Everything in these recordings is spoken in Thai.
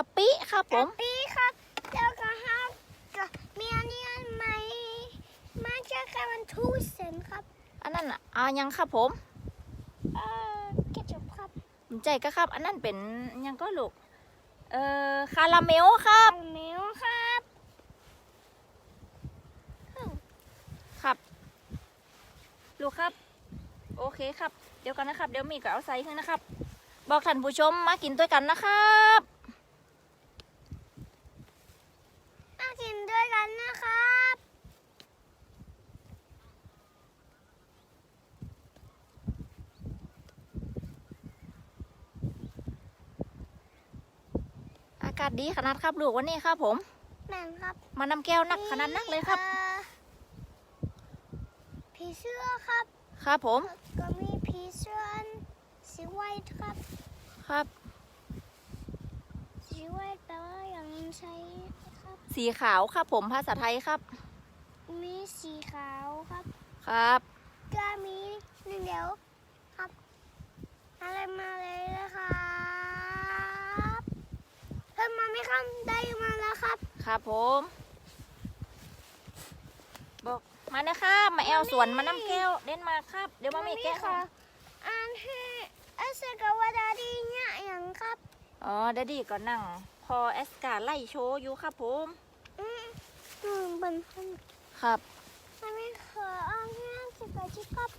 ะปิครับผมกะปีครับแล้วก็ฮะก็มีอันนี้อันใหม่มาจากการมันทูเซนครับอันนั้นอะอายังครับผมเอ่อเกจับครับใจก็ครับ อันนั้นเป็นยังก็ลูกเอ่อคาราเมลครับเมลครับครับ ลูกครับ โอเคครับ เดี๋ยวกันนะครับ เดี๋ยวมีก็เอาใส่ให้นะครับ บอกท่านผู้ชมมากินด้วยกันนะครับ มา กินด้วยกันนะครับ อากาศดีขนาดครับลูกวันนี้ครับผม แม่นครับมานำแก้วนักขนาดนักเลยครับ อ่อผีเสื้อครับ ครับผม ก็มีผีเสื้ออันสีไวท์ครับ ครับ สีไวท์แปลว่าอย่างใช้ครับ สีขาวครับผมภาษาไทยครับ มีสีขาวครับ ครับก็มีหนึ่งเดียวครับอะไรมาเลยนะครับเพิ่มมาไหมครับได้มาแล้วครับ ครับผมบอกมานะครับมาแอลสวนมานำแก้วเดนมาร์กครับ เดี๋ยวมามีแก้วค่ะอันให้อาเซกาวาดาดีเนี่ยอย่างครับ อ๋อเดดดี้ก็นั่งพ อเอสกาไล่โชว์อยู่ครับผมอืมอืมเป็นคนครับมันไม่เคยอ้างแง่สิบแปดชิครับ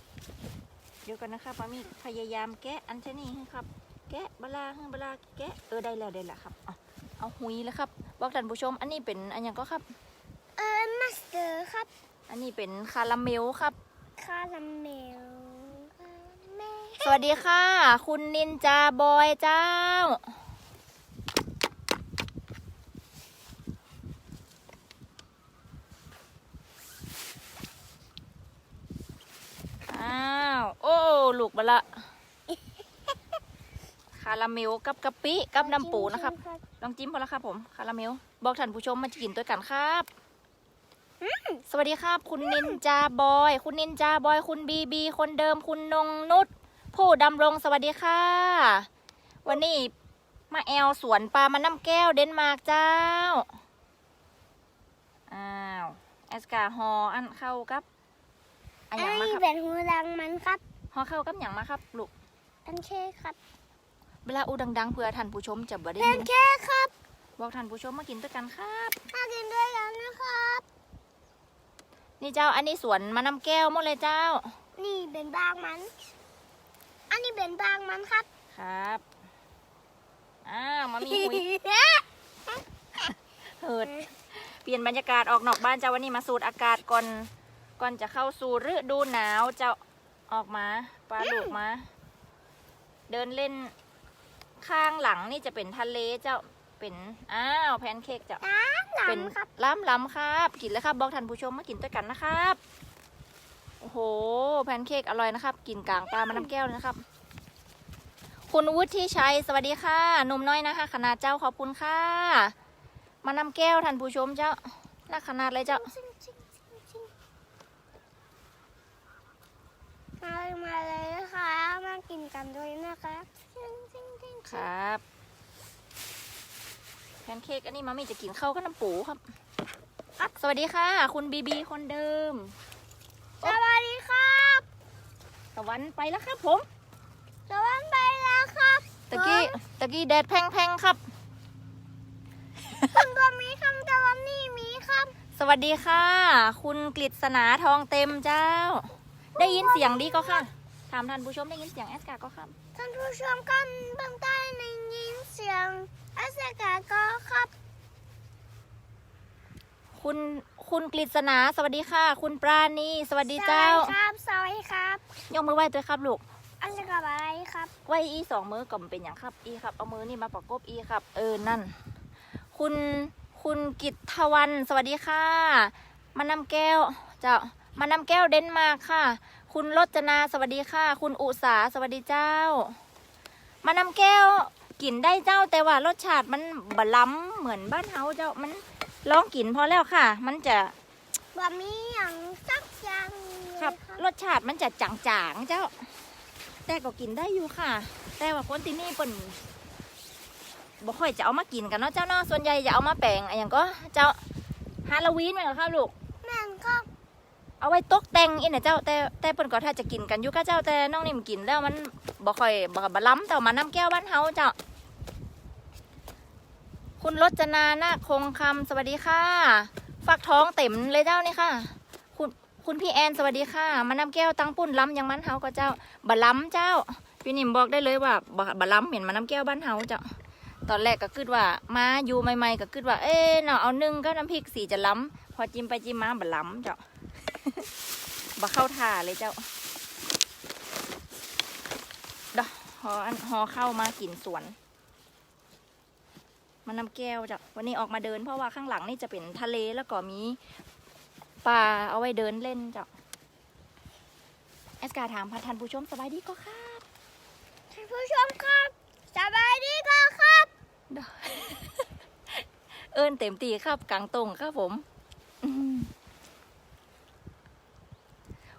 เดี๋ยวกันนะครับมามีพยายามแกะอันเชนี่ให้ครับ แกะบลาให้บลาแกะเออได้แล้วได้แล้วครับเอาเอาหุยแล้วครับบอกท่านผู้ชม อันนี้เป็นอันหยังก็ครับ เออมาสเตอร์ครับ อันนี้เป็นคาราเมลครับ คาราเมลแม่สวัสดีค่ะ คุณนินจาบอยเจ้า อ้าว โอ้ ลูกบะละ คาราเมลกับกะปิกับน้ำปูนะครับ ลองจิ้มพอแล้วครับผม คาราเมล บอกท่านผู้ชมมากินด้วยกันครับ สวัสดีครับ คุณนินจาบอย คุณนินจาบอย คุณบีบี คนเดิม คุณนงนุช ผู้ดำรงสวัสดีค่ะ วันนี้มาแอลสวนปลามาน้ำแก้วเดนมาร์กเจ้า อ้าวแอสกาฮออันเข้ากับอันหยังมาไอ้ครับ เป็นหูดังมันครับ ฮอเข้ากับอย่างมาครับลูกแพนเค้กครับเวลาอูดังๆเพื่อท่านผู้ชมจะบ่ได้แพยินนเค้กครับบอกท่านผู้ชมมากินด้วยกันครับ มากินด้วยกันนะครับ นี่เจ้าอันนี้สวนมาน้ำแก้วหมดเลยเจ้านี่เป็นบางมัน อันนี้เป็นบางมันครับครับอ้าวมามีคุยเหิด เปลี่ยนบรรยากาศออกนอกบ้านเจ้าวันนี้มาสูดอากาศก่อนก่อนจะเข้าสู่ฤดูหนาวเจ้า ออกมาปลาลูกมา เดินเล่นข้างหลังนี่จะเป็นทะเลเจ้าเป็นอ้าวแพนเค้กเจ้าน้ำหนัเป็นงครับล้ำล้ำครับ กินแล้วครับ บอกท่านผู้ชมมากินด้วยกันนะครับโอ้โห แพนเค้กอร่อยนะครับ กินกลางปลามาน้ำแก้วเลยนะครับ คุณวุฒิชัยสวัสดีค่ะหนุ่มน้อยนะคะขนาดเจ้าขอบคุณค่ะ มานำแก้วท่านผู้ชมเจ้าน่าขนาดเลยเจ้า ซิ่งซิ่งซิ่งซิ่ง มาเลยมาเลยนะคะมากินกันด้วยนะคะซิ่งซิ่งซิ่งครับแพนเค้กอันนี้มามี่จะกินข้าวกับน้ำปูครับ สวัสดีค่ะ คุณบีบีคนเดิม สวัสดีครับตะวันไปแล้วครับผมสวัสดีแล้วครับตะกี้ตะกี้แดดแพงๆครับคุณก็มีคำตะวันนี่มีครับ สวัสดีค่ะ คุณกฤษณาทองเต็มเจ้า ได้ยินเสียงดีก็ค่ะ ถามท่านผู้ชมได้ยินเสียงแอสกาก็ครับท่านผู้ชมกันเบื้องใต้ในยินเสียงอาสกาก็ครับ คุณคุณกฤษณาสวัสดีค่ะ คุณปราณีสวัสดีเจ้า สวัสดีครับสวัสดีครับยกมือไหว้ด้วยครับลูก อาสกาอะไรครับ ไหว้อีสองมือก่อนเป็นอย่างครับอีครับเอามือนี่มาประกบอีครับ เออนั่น คุณคุณกิตทวันสวัสดีค่ะ มานำแก้วเจ้า มานำแก้วเดนมาร์กค่ะ คุณรจนาสวัสดีค่ะ คุณอุสาสวัสดีเจ้า มานำแก้วกินได้เจ้าแต่ว่ารสชาติมันบะล้ำเหมือนบ้านเฮาเจ้ามันลองกินพอแล้วค่ะ มันจะบะหมี่อย่างสักอย่างเลยครับ รสชาติมันจะจางๆเจ้า แต่ก็กินได้อยู่ค่ะ แต่ว่าคนที่นี่เปิ่นบ่ค่อยจะเอามากินกันเนาะเจ้าเนาะส่วนใหญ่จะเอามาแปลงอะไรอย่างก็เจ้าฮาโลวีนไหมนเหรอครับลูกแม่นครับ เอาไว้ตกแต่งอีน่ะเจ้าแต่แต่เปิ้นก็ถ้าจะกินกันอยู่ก็เจ้าแต่น้องนิ่มกินแล้วมันบ่ค่อยบ่บ่ล้ำแต่มาน้ำแก้วบ้านเฮาเจ้า คุณรจนานาคงคำสวัสดีค่ะฟักท้องเต็มเลยเจ้านี่ค่ะ คุณคุณพี่แอนสวัสดีค่ะ มาน้ำแก้วตั้งปุ้นล้ำยังมันเฮาก็เจ้าบ่ล้ำเจ้า พี่นิ่มบอกได้เลยว่าบ่บ่ล้ำเห็นมาน้ำแก้วบ้านเฮาเจ้าตอนแรกก็คิดว่ามาอยู่ใหม่ๆก็คิดว่าเอ๊ะเนาะเอานึ่งก็น้ำพริกสีจะล้ำพอจิ้มไปจิ้มมาบ่ล้ำเจ้า บ่เข้าท่าเลยเจ้าดอกหออันหอเข้ามากินสวน มานำแก้วจ้ะวันนี้ออกมาเดินเพราะว่าข้างหลังนี่จะเป็นทะเลแล้วก็มีป่าเอาไว้เดินเล่นจ้ะเอสกาถามพันทันผู้ชมสบายดีก็ครับท่านผู้ชมครับสบายดีก็ครับดอกเอินเต็มตีครับกลางตรงครับผม อืม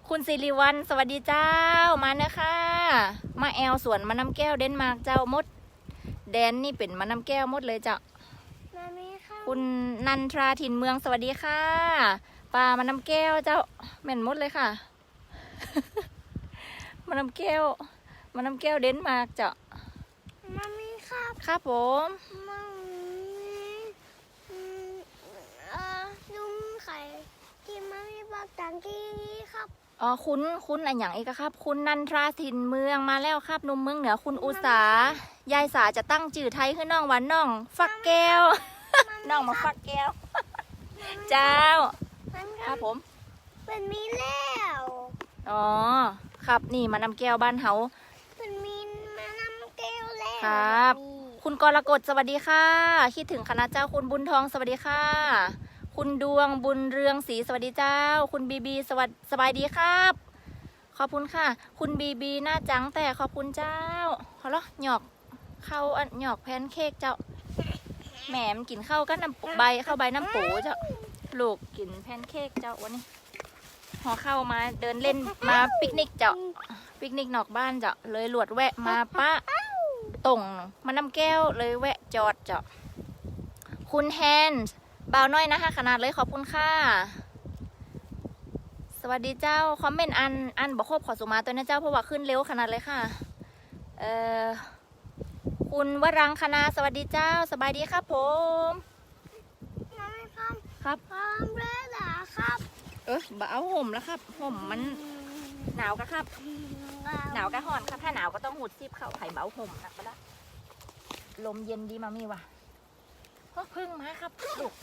คุณสิริวัลสวัสดีเจ้ามาเนอะค่ะมาแอลสวนมะน้ำแก้วเดนมาร์กเจ้ามด แดนนี่เป็นมะน้ำแก้วหมดเลยจ้ะมามีครับคุณนันทราถิ่นเมืองสวัสดีค่ะปลามะน้ำแก้วเจ้าแม่นหมดเลยค่ะมะน้ำแก้วมะน้ำแก้วเดนมาร์กเจ้ามามีครับ ครับผมมามีอืมเอ่อนุ่มไข่ที่มามีบอกตังกี้ครับ อ๋อคุณคุณอะไรอย่างอีกอะครับ คุณนันทราถิ่นเมืองมาแล้วครับหนุ่มเมืองเหนือคุณอุสายายสาจะตั้งจื่อไทยคือน้องหวานน้อง ฟักแก้วน้องมาฟักแก้ว เจ้ามันครับผมเป็นมีแล้วอ๋อครับนี่มานำแก้วบ้านเฮาเป็นมีมานำแก้วแล้วครับมีคุณกรกฎสวัสดีค่ะ คิดถึงคณะเจ้าคุณบุญทองสวัสดีค่ะ คุณดวงบุญเรืองศรีสวัสดีเจ้า คุณบีบีสวัสดสบายดีครับ ขอบคุณค่ะ คุณบีบีหน้าจังแต่ขอบคุณเจ้าเขาเหรอหยอกเข้าอันหยอกแพนเค้กเจ้าแหมมกินข้าวก็น้ำใบข้าวใบน้ำปูเจ้าลูกกินแพนเค้กเจ้าวันนี้หอเข้ามาเดินเล่นมาปิกนิกเจ้าปิกนิกนอกบ้านเจ้าเลยหลวดแวะมาป้าตรงมาน้ำแก้วเลยแวะจอดเจาะคุณแฮนด์ บ่าวน้อยนะคะขนาดเลยขอบคุณค่ะ สวัสดีเจ้า คอมเมนต์อันอันบอกครบขอสุมาตัวนะเจ้าเพราะว่าขึ้นเร็วขนาดเลยค่ะ เอ่อคุณวรังคณาสวัสดีเจ้า สบายดีครับผมมาไม่พร้อมครับพร้อมแล้วเหรอครับ เออบ่เอาห่มแล้วครับห่มมันหนาวกะครับ หนาวกะห่อนครับถ้าหนาวก็ต้องหุดซิบเข้าไข่เบาห่มนะก็ได้ลมเย็นดีมามีว่ะเฮ้ยพึ่งมาครับลูก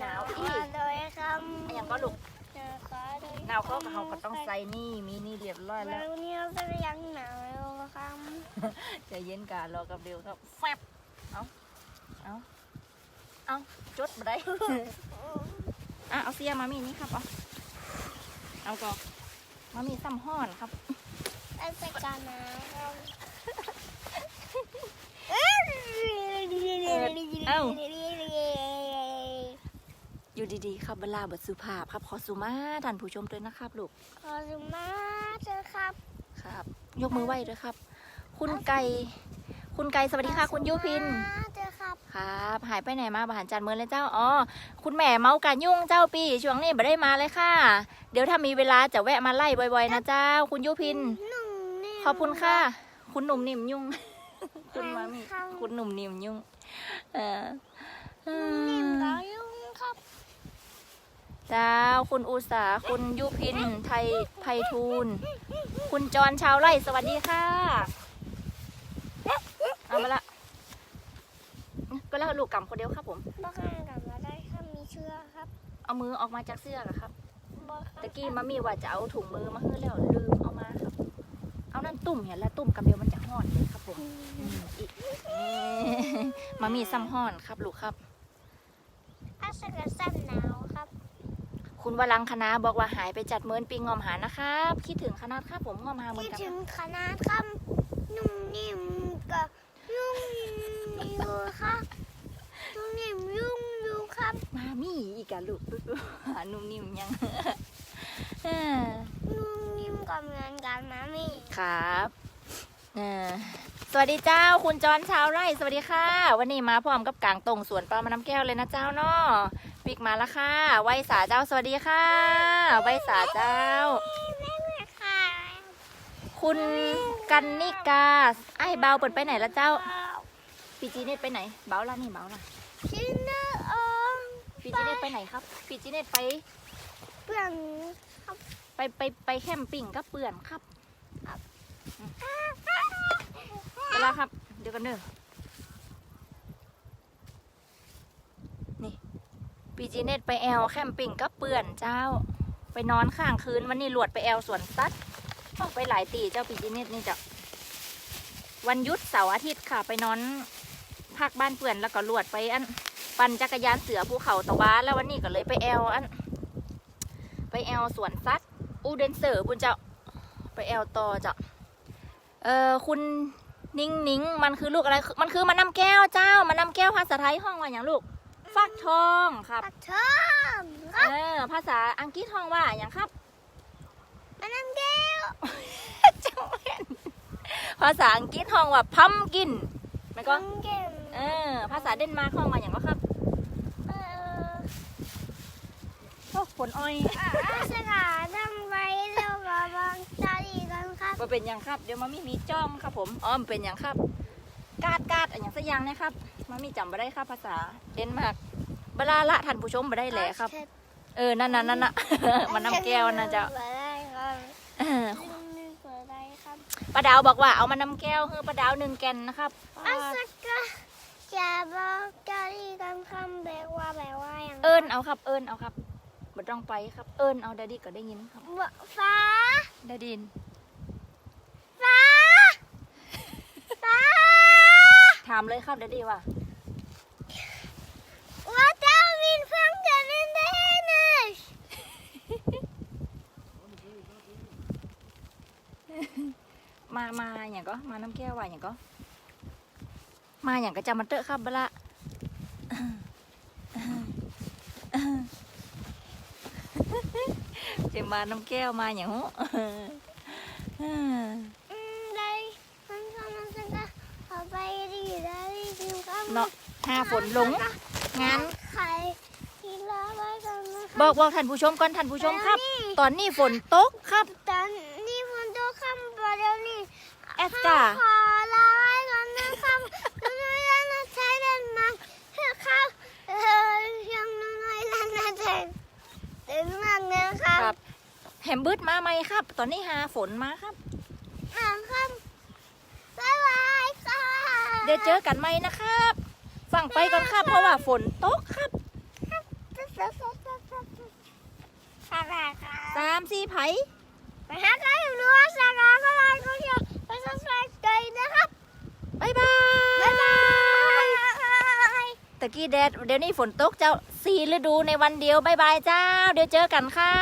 หนาวอีกเลยครับอันยังก็ลูกหนาวก็เลยหนาวก็เขาก็ต้องใส่นี่มีนี่เรียบร้อยแล้แล้ววเนี่ยจะยังหนาวอยู่ครับใจเย็นการอกับเดียวครับแฟบเอาเอาเอาจดมาได้อะเอาเสียมามีนี่ครับเอาเอาก็มามีซ้ำห้อนครับไอ้สกานะครับเอ้า อยู่ดีๆครับเวลาเบิดสุภาพครับขอสุมาท่านผู้ชมด้วยนะครับลูกขอสุมาเจอครับครับ ยกมือไหว้ด้วยครับ คุณไก่ คุณไก่สวัสดีค่ะ คุณยุพิน เจอครับ ครับ หายไปไหนมาบาหารจานเมืองเลยเจ้า อ๋อ คุณแม่เมากันยุ่งเจ้าปีช่วงนี้ไม่ได้มาเลยค่ะ เดี๋ยวถ้ามีเวลาจะแวะมาไล่บ่อยๆนะเจ้า คุณยุพิน หนุ่มนิ่มขอบคุณค่ะ คุณหนุ่มนิ่มยุ่ง คุณมามีคุณหนุ่มนิ่มยุ่ง เออเอนิ่มอก็ยุ่งครับ เจ้าคุณอุสาคุณยุพินไทยไพฑูรย์คุณจรชาวไร่สวัสดีค่ะ เอามาละก็แล้วลูกกำคนเดียวครับผมบ้าข้างกลับมาได้ครับมีเชื้อครับ เอามือออกมาจากเสื้อเหรอครับบ้าข้างตะกี้มามีว่าจะเอาถุงมือมาให้แล้วลืมเอามาครับ เอานั่นตุ่มเห็นแล้วตุ่มกำเดียวมันจะห่อนเลยครับผมอืมอีกนี่มามีซ้ำห่อนครับลูกครับอาสกสั้นหนาวครับ คุณวรังคณะบอกว่าหายไปจัดเมินปีงอมหานะครับ คิดถึงคณะครับผมงอมหาเหมือคิดนกันถึงคณะครับนุ่มนิ่มกับยุ่งอยู่ครับนุ่มนิ่มยุ่งอยู่ครับมามีอีกอะลูกหานุ่มนิ่มยัง เออนุ่มนิ่มก็เหมือนกันนะมี่ครับเออสวัสดีเจ้าคุณจอนชาวไร่ สวัสดีค่ะ วันนี้มาพร้อมกับกลางตรงสวนปลามาน้ำแก้วเลยนะเจ้าเนาะ ปิกมาแล้วค่ะไวสาเจ้าสวัสดีค่ะไวสาเจ้าค่ะคุณกันนิกาไอ้เบาเปิดไปไหนละเจ้าปีจีเน็ตไปไหน เบาละนี่เบาละชินเนอร์อมปีจีเน็ตไปไหนครับปีจีเน็ตไปเปลี่ยนไปไปไปแคมปิ้งกับเปื่อนครับไปแล้วครับ เดี๋ยวกันเด้อ ปีจีเน็ตไปแอลแคมปิ้งกับเปื่อนเจ้า ไปนอนข้างคืนวันนี้หลวดไปแอลสวนสัตว์ต้องไปหลายตีเจ้าปีจีเน็ตนี่จ้ะวันยุดเสาร์อาทิตย์ค่ะ ไปนอนพักบ้านเปื่อนแล้วก็หลวดไปอันปั่นจักรยานเสือภูเขาตะวันแล้ววันนี้ก็เลยไปแอลอันไปแอลสวนสัตว์อูเดนเซอร์บุญเจ้าไปแอลต่อเจ้าเออคุณนิ้งนิ้งมันคือลูกอะไร มันคือมันน้ำแก้วเจ้า มันน้ำแก้วภาษาไทยห้องว่าอย่างลูก ฟักทองครับ ปัดเทิมครับเออ ภาษาอังกฤษห้องว่าอย่างครับมันน้ำแก้วเจ้าแม่นภาษาอังกฤษห้องว่าพัมกินมันก็น้ำแก้วเออ ภาษาเดนมาร์กห้องว่าอย่างก็ครับเออโอ้ผลอ้อยอาสกาทำไว้แล้วก็บางตาดีกันครับว่าเป็นอย่างครับ เดี๋ยวมามีมีจ้องครับผมอ๋อมันเป็นอย่างครับ กาดกาดอะไรอย่างสักอย่างนะครับ มามีจำไม่ได้ครับภาษาเดนมาร์กเวลาละท่านผู้ชมไม่ได้แหละครับ เออ นั่นน่ะนั่นน่ะ มันน้ำแก้วนะเจ้าเปิดได้ครับเออเปิดได้ครับป้าดาวบอกว่าเอามาน้ำแก้วเฮ้อป้าดาวหนึ่งแกนนะครับอาสกาจะบอกตาดีกันคำแบบว่าแบบว่าอย่างเอิญเอาครับ เอิญเอาครับไม่ต้องไปครับ เอิญเอาดาดี้ก็ได้ยินครับฟ้าดาดิน ฟ้า ฟ้า ถามเลยครับดาดี้ว่าว่าเจ้าวินฟังกันเล่นได้นะมามาอย่างก็มาน้ำแก้วว่าอย่างก็ มาอย่างก็จำมันเตอะครับเบละ จะมาน้ำแก้วมาอย่างหู อืมได้มันคำมันสังกะเอาไปดีได้ดีคำ เนาะห้าฝนลงงานใครที่ลาไว้กันนะคบรัอกบอกท่านผู้ชมก่อนท่านผู้ชมครับ ตอนนี้ฝนตกครับ ตอนนี้ฝนตกคำประเดี๋ยวนี้แอสกาขอลาไว้ก่อนนะครับน้องๆยังนะใช้เดินมาครับเออยังน้อยๆแล้วนะเด็กเดินมากนะครับครับแฮมบืดมาไหมครับ ตอนนี้หาฝนมาครับมาครับบ๊ายบายค่ะ เดี๋ยวเจอกันไหมนะครับ ฟังไปก่อนครับเพราะว่าฝนตกครับอะไรค่ะสามสี่ไผไปหาใครอยู่รู้ว่าสาราก็ได้ก็เชียวไปสักสายใจนะครับบายบายบ๊ายบายตะกี้แดดเดี๋ยวนี้ฝนตกเจ้าสี่ฤดูในวันเดียวบายบายเจ้า เดี๋ยวเจอกันค่ะ